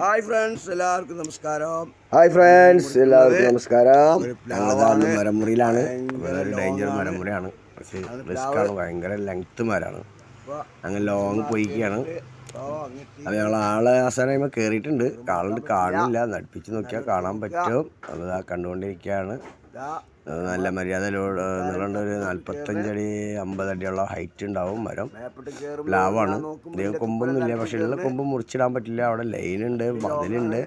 Hi friends എല്ലാവർക്കും നമസ്കാരം. Hi friends എല്ലാവർക്കും നമസ്കാരം. ഞങ്ങളതാണ്. മരമുറിയിലാണ്. ഡേഞ്ചർ മരമുറിയാണ്. പക്ഷേ റിസ്ക്കാണ് റിസ്ക് ആണ്. ഭയങ്കര ലെങ്ത് മരമാണ്. അങ്ങനെ ലോങ് പോയിക്കുകയാണ് അത് ഞങ്ങൾ ആളെ അവസാനം കയറിയിട്ടുണ്ട്. ആളുണ്ട് കാണില്ല. നടിപ്പിച്ച് നോക്കിയാൽ കാണാൻ പറ്റും. അത് കണ്ടുകൊണ്ടിരിക്കുകയാണ്. നല്ല മര്യാദ നീളണ്ട ഒരു നാൽപ്പത്തഞ്ചടി അമ്പതടിയുള്ള ഹൈറ്റ് ഉണ്ടാവും മരം. പ്ലാവാണ്. ഇതേ കൊമ്പൊന്നുമില്ല പക്ഷേ ഉള്ള കൊമ്പ് മുറിച്ചിടാൻ പറ്റില്ല. അവിടെ ലൈനുണ്ട് മതിലുണ്ട്.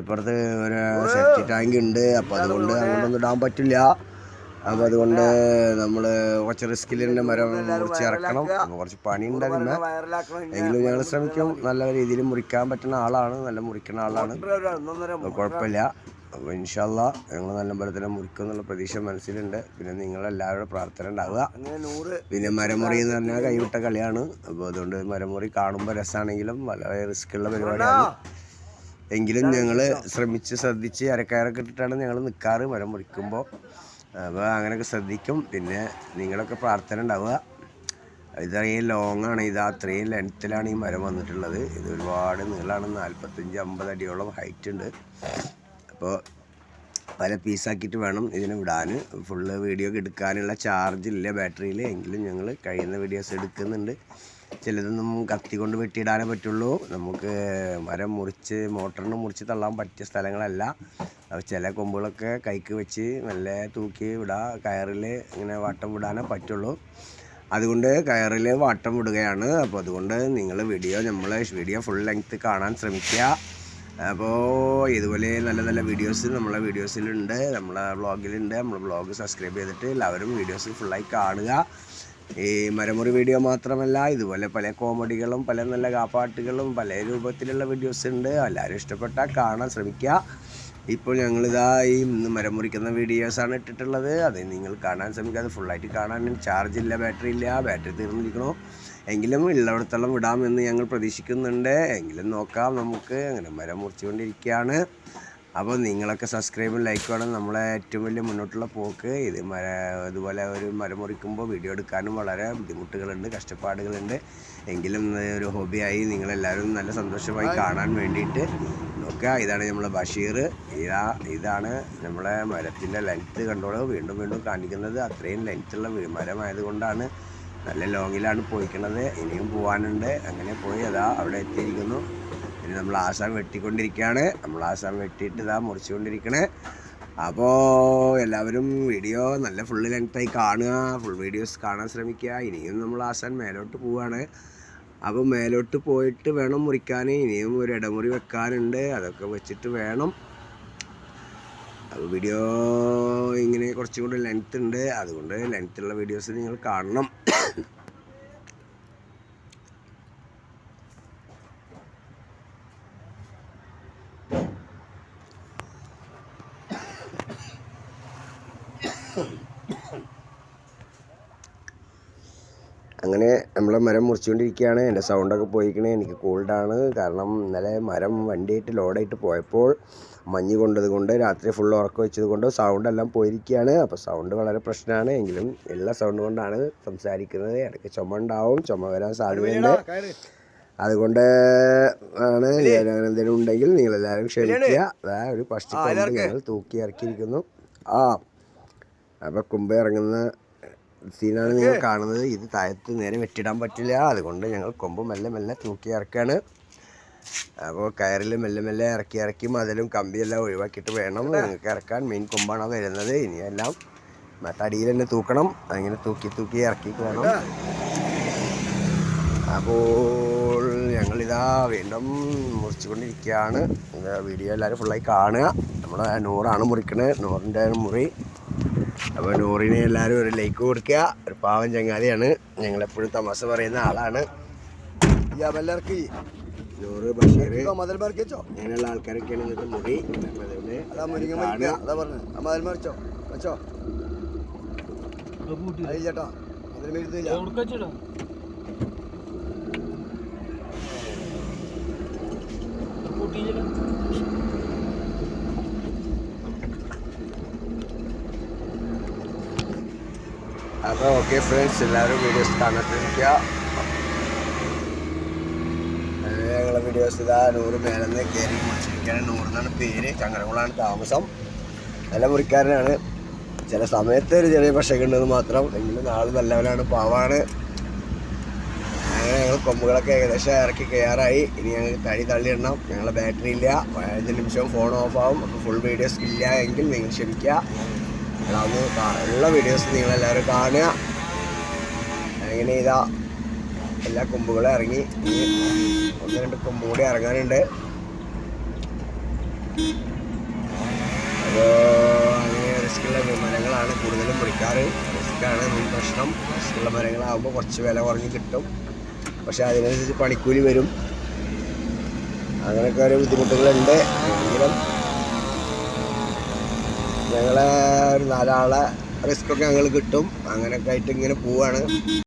ഇപ്പുറത്ത് ഒരു സെഫ്റ്റി ടാങ്ക് ഉണ്ട്. അപ്പോൾ അതുകൊണ്ട് അങ്ങോട്ടൊന്നും ഇടാൻ പറ്റില്ല. അപ്പോൾ അതുകൊണ്ട് നമ്മൾ കുറച്ച് റിസ്കിൽ തന്നെ മരം മുറിച്ച് ഇറക്കണം. കുറച്ച് പണി ഉണ്ടാകുന്ന എങ്കിലും ഞങ്ങൾ ശ്രമിക്കും. നല്ല രീതിയിൽ മുറിക്കാൻ പറ്റുന്ന ആളാണ്. നല്ല മുറിക്കുന്ന ആളാണ്. കുഴപ്പമില്ല. അപ്പോൾ ഇൻഷാല്ല ഞങ്ങൾ നല്ല പോലെ തന്നെ മുറിക്കും എന്നുള്ള പ്രതീക്ഷ മനസ്സിലുണ്ട്. പിന്നെ നിങ്ങളെല്ലാവരുടെ പ്രാർത്ഥന ഉണ്ടാവുക. അങ്ങനെ നൂറ് പിന്നെ മരമുറി എന്ന് പറഞ്ഞാൽ കൈവിട്ട കളിയാണ്. അപ്പോൾ അതുകൊണ്ട് മരമുറി കാണുമ്പോൾ രസമാണെങ്കിലും വളരെ റിസ്ക്കുള്ള പരിപാടിയാണ്. എങ്കിലും ഞങ്ങൾ ശ്രമിച്ച് ശ്രദ്ധിച്ച് അരക്കയറൊക്കെ ഇട്ടിട്ടാണ് ഞങ്ങൾ നിൽക്കാറ് മരം മുറിക്കുമ്പോൾ അപ്പോൾ അങ്ങനെയൊക്കെ ശ്രദ്ധിക്കും. പിന്നെ നിങ്ങളൊക്കെ പ്രാർത്ഥന ഉണ്ടാവുക. ഇത്രയും ലോങ് ആണ്. ഇത് അത്രയും ലെങ്ത്തിലാണ് ഈ മരം വന്നിട്ടുള്ളത്. ഇത് ഒരുപാട് നീളമാണ് നാൽപ്പത്തഞ്ച് അമ്പത് അടിയോളം ഹൈറ്റ് ഉണ്ട്. അപ്പോൾ പല പീസാക്കിയിട്ട് വേണം ഇതിനെ വിടാൻ. ഫുള്ള് വീഡിയോ എടുക്കാനുള്ള ചാർജ് ഇല്ല ബാറ്ററിയിൽ എങ്കിലും ഞങ്ങൾ കഴിയുന്ന വീഡിയോസ് എടുക്കുന്നുണ്ട്. ചിലതൊന്നും കത്തി കൊണ്ട് വെട്ടിയിടാനേ പറ്റുള്ളൂ. നമുക്ക് മരം മുറിച്ച് മോട്ടറിന് മുറിച്ച് തള്ളാൻ പറ്റിയ സ്ഥലങ്ങളല്ല. ചില കൊമ്പുകളൊക്കെ കൈക്ക് വെച്ച് നല്ല തൂക്കി വിടാം കയറിൽ ഇങ്ങനെ വാട്ടം വിടാനേ പറ്റുള്ളൂ. അതുകൊണ്ട് കയറിൽ വാട്ടം വിടുകയാണ്. അപ്പോൾ അതുകൊണ്ട് നിങ്ങൾ വീഡിയോ നമ്മൾ വീഡിയോ ഫുൾ ലെങ്ത്ത് കാണാൻ ശ്രമിക്കുക. അപ്പോൾ ഇതുപോലെ നല്ല നല്ല വീഡിയോസ് നമ്മളെ വീഡിയോസിലുണ്ട് നമ്മളെ വ്ളോഗിലുണ്ട് നമ്മൾ വ്ളോഗ് സബ്സ്ക്രൈബ് ചെയ്തിട്ട് എല്ലാവരും വീഡിയോസ് ഫുള്ളായി കാണുക. ഈ മരമുറി വീഡിയോ മാത്രമല്ല ഇതുപോലെ പല കോമഡികളും പല നല്ല കാപ്പാട്ടുകളും പല രൂപത്തിലുള്ള വീഡിയോസ് ഉണ്ട്. എല്ലാവരും ഇഷ്ടപ്പെട്ടാൽ കാണാൻ ശ്രമിക്കുക ഇപ്പോൾ ഞങ്ങളിതാ ഈ മരം മുറിക്കുന്ന വീഡിയോസാണ് ഇട്ടിട്ടുള്ളത്. അത് നിങ്ങൾ കാണാൻ ശ്രമിക്കുക അത് ഫുള്ളായിട്ട് കാണാൻ ചാർജ് ഇല്ല ബാറ്ററി ഇല്ല. ബാറ്ററി തീർന്നിരിക്കണോ. എങ്കിലും ഉള്ളിടത്തോളം വിടാമെന്ന് ഞങ്ങൾ പ്രതീക്ഷിക്കുന്നുണ്ട്. എങ്കിലും നോക്കാം. നമുക്ക് അങ്ങനെ മരം മുറിച്ചുകൊണ്ടിരിക്കുകയാണ്. അപ്പോൾ നിങ്ങളൊക്കെ സബ്സ്ക്രൈബും ലൈക്കുമാണ് നമ്മളെ ഏറ്റവും വലിയ മുന്നോട്ടുള്ള പോക്ക്. ഇത് മര ഇതുപോലെ ഒരു മരം മുറിക്കുമ്പോൾ വീഡിയോ എടുക്കാനും വളരെ ബുദ്ധിമുട്ടുകളുണ്ട് കഷ്ടപ്പാടുകളുണ്ട്. എങ്കിലും ഒരു ഹോബിയായി നിങ്ങളെല്ലാവരും നല്ല സന്തോഷമായി കാണാൻ വേണ്ടിയിട്ട് നോക്കുക. ഇതാണ് നമ്മളെ ബഷീർ. ഇതാ ഇതാണ് നമ്മളെ മരത്തിന്റെ ലെങ്ത്ത് കണ്ടോളൂ. വീണ്ടും വീണ്ടും കാണിക്കുന്നത് അത്രയും ലെങ്ത്തുള്ള മരമായതുകൊണ്ടാണ്. നല്ല ലോങ്ങിലാണ് പോയിക്കണത്. ഇനിയും പോകാനുണ്ട് അങ്ങനെ പോയി അതാ അവിടെ എത്തിയിരിക്കുന്നു. ഇനി നമ്മൾ ആസാം വെട്ടിക്കൊണ്ടിരിക്കുകയാണ്. നമ്മൾ ആസാം വെട്ടിയിട്ട് ഇതാ മുറിച്ചുകൊണ്ടിരിക്കണേ. അപ്പോൾ എല്ലാവരും വീഡിയോ നല്ല ഫുള്ള് ലെങ്ത്തായി കാണുക. ഫുൾ വീഡിയോസ് കാണാൻ ശ്രമിക്കുക. ഇനിയും നമ്മൾ ആസാൻ മേലോട്ട് പോവുകയാണ് അപ്പോൾ മേലോട്ട് പോയിട്ട് വേണം മുറിക്കാൻ. ഇനിയും ഒരു ഇടമുറി വെക്കാനുണ്ട്. അതൊക്കെ വെച്ചിട്ട് വേണം. അപ്പോൾ വീഡിയോ ഇങ്ങനെ കുറച്ചും കൂടി ലെങ്ത് ഉണ്ട്. അതുകൊണ്ട് ലെങ്ത്തുള്ള വീഡിയോസ് നിങ്ങൾ കാണണം. അങ്ങനെ നമ്മളെ മരം മുറിച്ചുകൊണ്ടിരിക്കുകയാണ്. എന്റെ സൗണ്ടൊക്കെ പോയിക്കണേ. എനിക്ക് കോൾഡാണ് കാരണം ഇന്നലെ മരം വണ്ടിയായിട്ട് ലോഡായിട്ട് പോയപ്പോൾ മഞ്ഞ് കൊണ്ടത് കൊണ്ട് രാത്രി ഫുൾ ഉറക്കം വെച്ചത് കൊണ്ട് സൗണ്ട് എല്ലാം പോയിരിക്കുകയാണ്. അപ്പോൾ സൗണ്ട് വളരെ പ്രശ്നമാണ്. എങ്കിലും എല്ലാ സൗണ്ട് കൊണ്ടാണ് സംസാരിക്കുന്നത്. ഇടയ്ക്ക് ചുമ ഉണ്ടാവും. ചുമ വരാൻ സാധ്യതയുണ്ട്. അതുകൊണ്ട് ആണ് ഞാൻ എന്തെങ്കിലും ഉണ്ടെങ്കിൽ നിങ്ങൾ എല്ലാവരും ക്ഷമിക്കുക അതാ ഒരു പഷ്ടിക്കൊണ്ട് ഞങ്ങൾ തൂക്കി ഇറക്കിയിരിക്കുന്നു ആ അപ്പോൾ കുമ്പ് ഇറങ്ങുന്ന സീനാണ് നിങ്ങൾ കാണുന്നത്. ഇത് താഴത്ത് നേരെ വെട്ടിടാൻ പറ്റില്ല. അതുകൊണ്ട് ഞങ്ങൾ കൊമ്പ് മെല്ലെ മെല്ലെ തൂക്കി ഇറക്കുകയാണ് അപ്പോൾ കയറിൽ മെല്ലെ മെല്ലെ ഇറക്കി ഇറക്കി മതിലും കമ്പിയെല്ലാം ഒഴിവാക്കിയിട്ട് വേണം നിങ്ങൾക്ക് ഇറക്കാൻ. മെയിൻ കൊമ്പാണ് വരുന്നത്. ഇനിയെല്ലാം മറ്റടിയിൽ തന്നെ തൂക്കണം. അങ്ങനെ തൂക്കി തൂക്കി ഇറക്കി വേണം അപ്പോൾ ഞങ്ങളിതാ വീണ്ടും മുറിച്ചുകൊണ്ടിരിക്കുകയാണ്. വീഡിയോ എല്ലാവരും ഫുള്ളായി കാണുക. നമ്മുടെ നൂറാണ് മുറിക്കണത് നൂറിന്റെ മുറി. അപ്പോൾ നൂറിന് എല്ലാവരും ഒരു ലൈക്ക് കൊടുക്കുക. ഒരു പാവം ചങ്ങാതിയാണ്. ഞങ്ങളെപ്പോഴും തമാശ പറയുന്ന ആളാണ്. എല്ലാവർക്കും നൂറ് ബഷീർ. മതിൽ മറിക്കോ അങ്ങനെയുള്ള ആൾക്കാരൊക്കെയാണ് ഇന്നത്തെ മുറി. അപ്പോൾ അതുകൊണ്ട് അതാ മുരിങ്ങ മരിക്ക അതാ പറഞ്ഞു ആ മതിൽ മറിച്ചോ വെച്ചോ അത് ചേട്ടാ മതിൽ മരുന്നില്ല അപ്പോൾ ഓക്കെ ഫ്രണ്ട്സ് എല്ലാവരും വീഡിയോസ് കാണാൻ ശ്രമിക്കുക ഞങ്ങളെ വീഡിയോസ് ഇതാ നൂറ് മേലെന്ന് കയറി മുറിച്ചിരിക്കുകയാണ്. നൂറ് എന്നാണ് പേര് ചങ്ങരകുളാണ് താമസം. നല്ല മുറിക്കാരനാണ്. ചില സമയത്ത് ഒരു ചെറിയ പശയൊക്കെ ഉണ്ടെന്ന് മാത്രം. എങ്കിലും നാൾ നല്ലവനാണ് പാവാണ്. ഞങ്ങൾ കൊമ്പുകളൊക്കെ ഏകദേശം ഇറക്കി കയറായി. ഇനി ഞങ്ങൾക്ക് തടി തള്ളിയിടണം. ഞങ്ങളുടെ ബാറ്ററി ഇല്ല. പതിനഞ്ച് നിമിഷം ഫോൺ ഓഫ് ആവും. അപ്പോൾ ഫുൾ വീഡിയോസ് ഇല്ല എങ്കിൽ നിങ്ങൾ ക്ഷമിക്കുക. കാ- ഉള്ള വീഡിയോസ് നിങ്ങളെല്ലാവരും കാണുക. അങ്ങനെ ഇതാ എല്ലാ കൊമ്പുകളും ഇറങ്ങി. ഒന്ന് രണ്ട് കൊമ്പ് കൂടി ഇറങ്ങാനുണ്ട്. റിസ്ക്കുള്ള മരങ്ങളാണ് കൂടുതലും പിടിക്കാറ് റിസ്ക്കാണ് മെയിൻ പ്രശ്നം റിസ്ക്കുള്ള മരങ്ങളാകുമ്പോൾ കുറച്ച് വില കുറഞ്ഞ് കിട്ടും. പക്ഷെ അതിനനുസരിച്ച് പണിക്കൂലി വരും. അങ്ങനെയൊക്കെ ഒരു ബുദ്ധിമുട്ടുകളുണ്ട്. എങ്കിലും ഞങ്ങളെ ഒരു നാലാളെ റിസ്ക്കൊക്കെ ഞങ്ങൾ കിട്ടും. അങ്ങനെയൊക്കെ ആയിട്ട് ഇങ്ങനെ പോവാണ്.